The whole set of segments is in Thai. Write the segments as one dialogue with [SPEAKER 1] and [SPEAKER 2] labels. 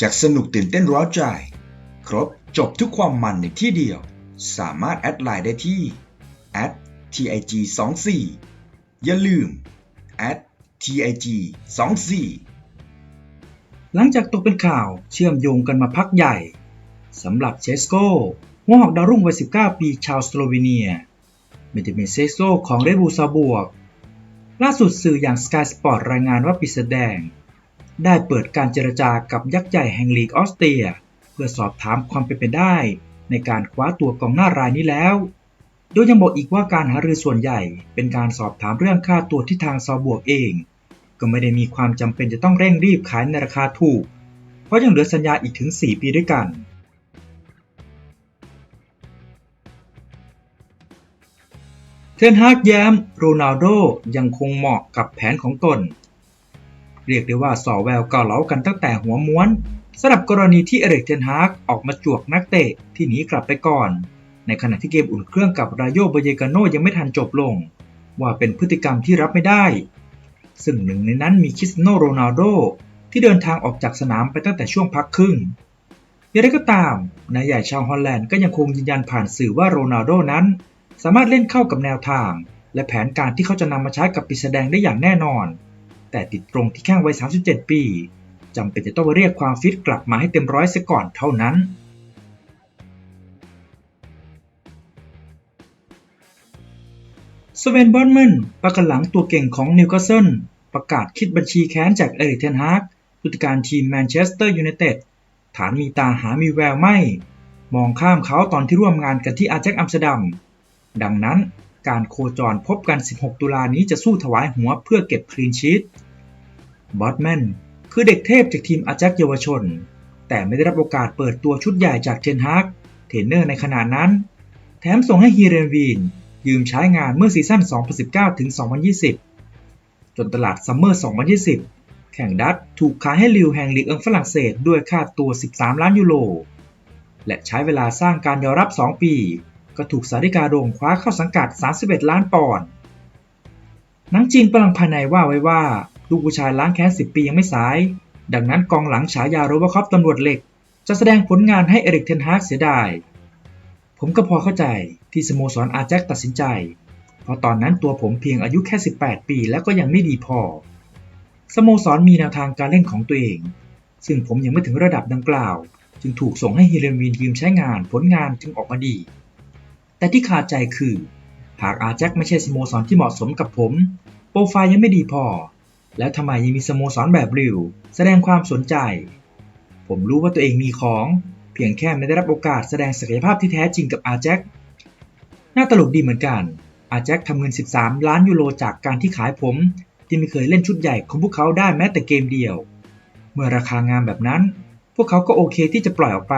[SPEAKER 1] จากสนุกตื่นเต้นร้าวใจ ครบจบทุกความมันในที่เดียว สามารถแอดไลน์ได้ที่ @tig 2 4อย่าลืม @tig 2 4
[SPEAKER 2] หลังจากตกเป็นข่าวเชื่อมโยงกันมาพักใหญ่สำหรับเชสโกหัวหอกดาวรุ่งวัย 19 ปีชาวสโลวีเนียเมเดเมเซโซของเรบูลซาบวก ล่าสุดสื่ออย่าง Sky Sport รายงานว่าปีศาจแดง ได้เปิดการเจรจากับยักษ์ใหญ่แห่งลีกออสเตรีย เพื่อสอบถามความเป็นไปได้ ในการคว้าตัวกองหน้ารายนี้แล้ว โดยยังบอกอีกว่าการหารือส่วนใหญ่ เป็นการสอบถามเรื่องค่าตัวที่ทางซาบวกเอง ก็ไม่ได้มีความจำเป็นจะต้องเร่งรีบขายในราคาถูก เพราะยังเหลือสัญญาอีกถึง 4 ปีด้วยกันเทนฮากแย้ม โรนัลโดยังคงเหมาะกับแผนของตน เรียกได้ว่าสอแววเก่าเหลากันตั้งแต่หัวม้วนสำหรับกรณีที่เอริกเทนฮากออกมาจวกนักเตะที่หนีกลับไปก่อน ในขณะที่เกมอุ่นเครื่องกับรายโยบเยกาโนยังไม่ทันจบลง ว่าเป็นพฤติกรรมที่รับไม่ได้ ซึ่งหนึ่งในนั้นมีคริสโนโรนัลโดที่เดินทางออกจากสนามไปตั้งแต่ช่วงพักครึ่งอย่างไรก็ตามนายใหญ่ชาวฮอลแลนด์ก็ยังคงยืนยันผ่านสื่อว่าโรนัลโดนั้น สามารถเล่นเข้ากับแนวทาง และแผนการที่เขาจะนำมาใช้กับปีศาจแดงได้อย่างแน่นอน แต่ติดตรงที่แข้งวัย 37 ปีจำเป็นจะต้องเรียกความฟิตกลับมาให้เต็มร้อยเสียก่อนเท่านั้น สเวนบอนแมนประกันหลังตัวเก่งของนิวคาสเซิลประกาศคิดบัญชีแค้นจากเอริกเทนฮากผู้จัดการทีมแมนเชสเตอร์ยูไนเต็ดฐานมีตาหามีแววไม่ มองข้ามเขาตอนที่ร่วมงานกันที่อาแจ็คอัมสเตอร์ดัม ดังนั้นการโคจรพบกัน 16 ตุลานี้จะสู้ถวายหัวเพื่อเก็บคลีนชีต บอตแมนคือเด็กเทพจากทีมอาแจ็คเยาวชน แต่ไม่ได้รับโอกาสเปิดตัวชุดใหญ่จากเทนฮากเทรนเนอร์ในขณะนั้น แถมส่งให้ฮีเรนวีน ยืมใช้งานเมื่อซีซั่น 2019 ถึง 2020 จนตลาดซัมเมอร์ 2020 แข่งดัตถูกขายให้ลิวแห่งลีกเอิงฝรั่งเศสด้วยค่าตัว 13 ล้านยูโร และใช้เวลาสร้างการยอมรับ 2 ปี ก็ถูกสาริกาโรงคว้าเข้าสังกัด 31 ล้านปอนด์นังจีนประลังภายในว่าไว้ว่า ลูกผู้ชายล้างแค้น10ปียังไม่สาย ดังนั้นกองหลังฉายาโรบคอปตำรวจเหล็ก จะแสดงผลงานให้เอริกเทนฮากเสียดาย ผมก็พอเข้าใจที่สโมสรอาแจ็คตัดสินใจ เพราะตอนนั้นตัวผมเพียงอายุแค่ 18 ปีแล้วก็ยังไม่ดีพอ สโมสรมีแนวทางการเล่นของตัวเอง ซึ่งผมยังไม่ถึงระดับดังกล่าว จึงถูกส่งให้ฮิเรนวินยืมใช้งานผลงานจึงออกมาดี แต่ที่ขาดใจคือหากอาแจ็คไม่ใช่สโมสรที่เหมาะสมกับผม โปรไฟล์ยังไม่ดีพอ แล้วทำไมยังมีสโมสรแบบริวแสดงความสนใจ ผมรู้ว่าตัวเองมีของ เพียงแค่ไม่ได้รับโอกาสแสดงศักยภาพที่แท้จริงกับอาแจ็คน่าตลกดีเหมือนกัน อาแจ็คทำเงิน 13 ล้านยูโรจากการที่ขายผม ที่ไม่เคยเล่นชุดใหญ่ของพวกเขาได้แม้แต่เกมเดียว เมื่อราคางามแบบนั้น พวกเขาก็โอเคที่จะปล่อยออกไป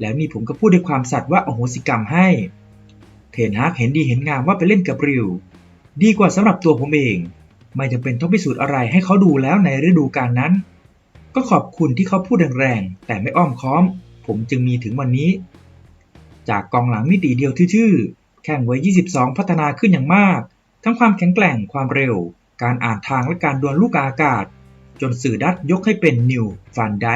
[SPEAKER 2] แล้วนี่ผมก็พูดด้วยความสัตย์ว่าโอโหสิกรรมให้ เทนฮากเห็นดีเห็นงามว่าไปเล่นกับริว ดีกว่าสำหรับตัวผมเอง ไม่จำเป็นต้องพิสูจน์อะไรให้เขาดูแล้วในฤดูกาลนั้น ก็ขอบคุณที่เขาพูดแรงๆ แต่ไม่อ้อมค้อม ผมจึงมีถึงวันนี้ จากกองหลังมิติเดียวทื่อๆ แข่งไว้ 22 พัฒนาขึ้นอย่างมาก ทั้งความแข็งแกร่ง ความเร็ว การอ่านทางและการดวลลูกอากาศ จนสื่อดัตยกให้เป็นนิวฟานได